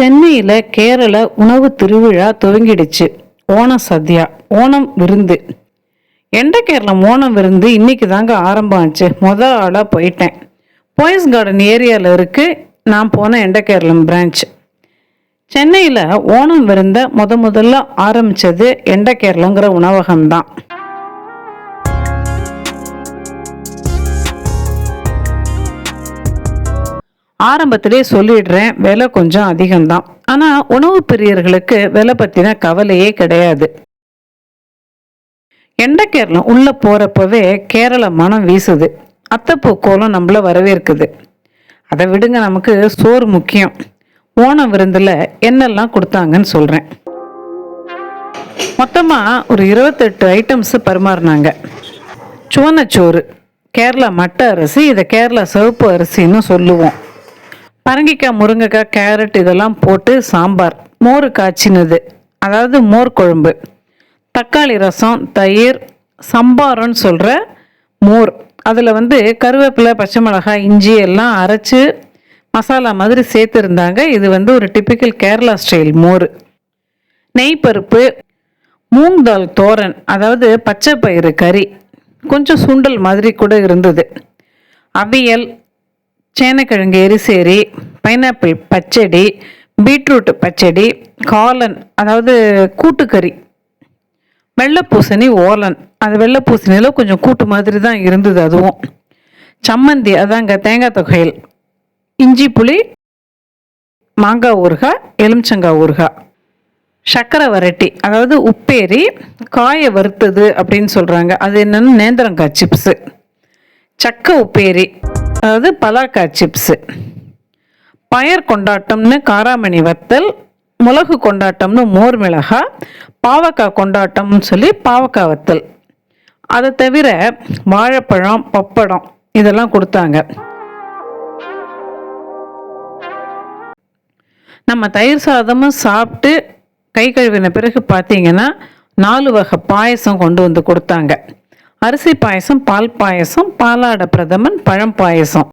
சென்னையில் கேரள உணவு திருவிழா துவங்கிடுச்சு. ஓண சத்யா ஓணம் விருந்து. எண்ட கேரளம் ஓணம் விருந்து? இன்னைக்கு தாங்க ஆரம்பம் ஆச்சு முத ஆளாக போயிட்டேன். போயஸ் கார்டன் ஏரியாவில் இருக்கு. நான் போன எண்ட கேரளம் பிரான்ச் சென்னையில் ஓணம் விருந்த முத முதல்ல ஆரம்பிச்சது எண்ட கேரளங்கிற உணவகம்தான். ஆரம்பத்திலே சொல்லிடுறேன் விலை கொஞ்சம் அதிகம்தான். ஆனால் உணவு பிரியர்களுக்கு விலை பற்றின கவலையே கிடையாது. எண்ட கேரளம் உள்ளே போகிறப்பவே கேரள மனம் வீசுது. அத்தப்பூ கோலம் நம்மள வரவேற்குது. அதை விடுங்க நமக்கு சோறு முக்கியம். ஓணம் விருந்தில் என்னெல்லாம் கொடுத்தாங்கன்னு சொல்கிறேன் மொத்தமாக ஒரு இருபத்தெட்டு ஐட்டம்ஸு பரிமாறினாங்க. சுவனச்சோறு கேரளா மட்டை அரிசி இதை கேரளா சிவப்பு அரிசின்னு சொல்லுவோம். பரங்கிக்காய் முருங்கைக்காய் கேரட் இதெல்லாம் போட்டு சாம்பார். மோர் காய்ச்சினது. அதாவது மோர் குழம்பு. தக்காளி ரசம் தயிர் சம்பாரம்னு சொல்கிற மோர். அதில் வந்து கருவேப்பிலை பச்சை மிளகாய் இஞ்சி எல்லாம் அரைச்சி மசாலா மாதிரி சேர்த்துருந்தாங்க. இது வந்து ஒரு டிப்பிக்கல் கேரளா ஸ்டைல் மோர். நெய் பருப்பு மூங் தால் தோரன் அதாவது பச்சை பயிறு கறி. கொஞ்சம் சுண்டல் மாதிரி கூட இருந்தது. அவியல் சேனக்கிழங்கு எரிசேரி பைனாப்பிள் பச்சடி பீட்ரூட் பச்சடி காலன் அதாவது கூட்டுக்கறி வெள்ளைப்பூசணி ஓலன். அது வெள்ளைப்பூசணியில் கொஞ்சம் கூட்டு மாதிரி தான் இருந்தது அதுவும். சம்மந்தி அதாங்க தேங்காய் தொகையில். இஞ்சி புளி மாங்காய் ஊறுகாய் எலுமிச்சங்காய் ஊறுகாய். சக்கரை வரட்டி அதாவது உப்பேரி காயை வறுத்தது அப்படின்னு சொல்கிறாங்க அது என்னென்னு நேந்திரங்காய் சிப்ஸு. சக்கை உப்பேரி. அதாவது பலாக்காய் சிப்ஸு பயர் கொண்டாட்டம்னு காராமணி வத்தல் மிளகு கொண்டாட்டம்னு மோர் மிளகா பாவக்காய் கொண்டாட்டம்னு சொல்லி பாவக்காய் வத்தல். அதை தவிர வாழைப்பழம் பப்படம் இதெல்லாம் கொடுத்தாங்க. நம்ம தயிர் சாதமும் சாப்பிட்டு கை கழுவின பிறகு பார்த்தீங்கன்னா நாலு வகை பாயசம் கொண்டு வந்து கொடுத்தாங்க. அரிசி பாயசம் பால் பாயசம் பாலாட பிரதமன் பழம் பாயசம்.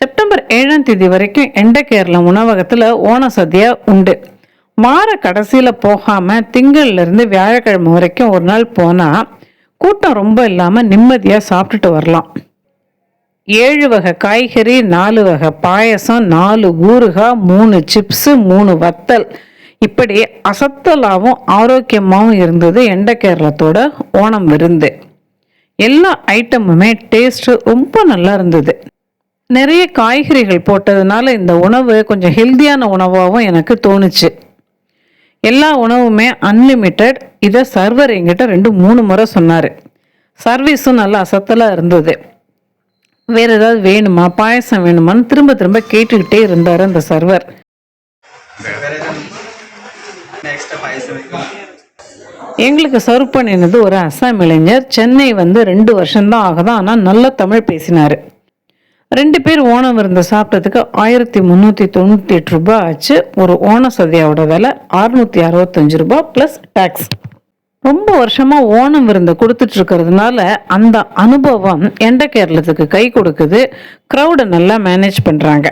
செப்டம்பர் ஏழாம் தேதி வரைக்கும் எண்ட கேரளம் உணவகத்தில் ஓண சதியா உண்டு? வார கடைசியில் போகாமல் திங்கள்லேருந்து வியாழக்கிழமை வரைக்கும் ஒரு நாள் போனால் கூட்டம் ரொம்ப இல்லாமல் நிம்மதியாக சாப்பிட்டுட்டு வரலாம். ஏழு வகை காய்கறி நாலு வகை பாயசம் நாலு ஊறுகாய் மூணு சிப்ஸு மூணு வத்தல் இப்படி அசத்தலாகவும் ஆரோக்கியமாகவும் இருந்தது எண்ட கேரளத்தோட ஓணம் விருந்து. எல்லா ஐட்டமுமே டேஸ்ட்டு ரொம்ப நல்லா இருந்தது. நிறைய காய்கறிகள் போட்டதுனால இந்த உணவு கொஞ்சம் ஹெல்த்தியான உணவாகவும் எனக்கு தோணுச்சு. எல்லா உணவுமே அன்லிமிட்டெட் இதை சர்வர் எங்கிட்ட ரெண்டு மூணு முறை சொன்னார். சர்வீஸும் நல்லா அசத்தலாக இருந்தது. வேறு ஏதாவது வேணுமா? பாயசம் வேணுமான்னு திரும்ப திரும்ப கேட்டுக்கிட்டே இருந்தார் அந்த சர்வர் எங்களுக்கு சர்வ் பண்ணினது ஒரு அஸ்ஸாம் இளைஞர். சென்னை வந்து ரெண்டு வருஷம்தான் ஆகுதான் ஆனால் நல்ல தமிழ் பேசினார். ரெண்டு பேர் ஓணம் விருந்த சாப்பிட்டதுக்கு ஆயிரத்தி முந்நூற்றி தொண்ணூற்றி எட்டு ரூபாய் ஆச்சு. ஒரு ஓண சதியாவோட விலை அறுநூற்றி அறுபத்தஞ்சு ரூபாய் ப்ளஸ் டேக்ஸ் ரொம்ப வருஷமாக ஓணம் விருந்த கொடுத்துட்டு இருக்கிறதுனால அந்த அனுபவம் எண்ட கேரளத்துக்கு கை கொடுக்குது? க்ரௌடை நல்லா மேனேஜ் பண்ணுறாங்க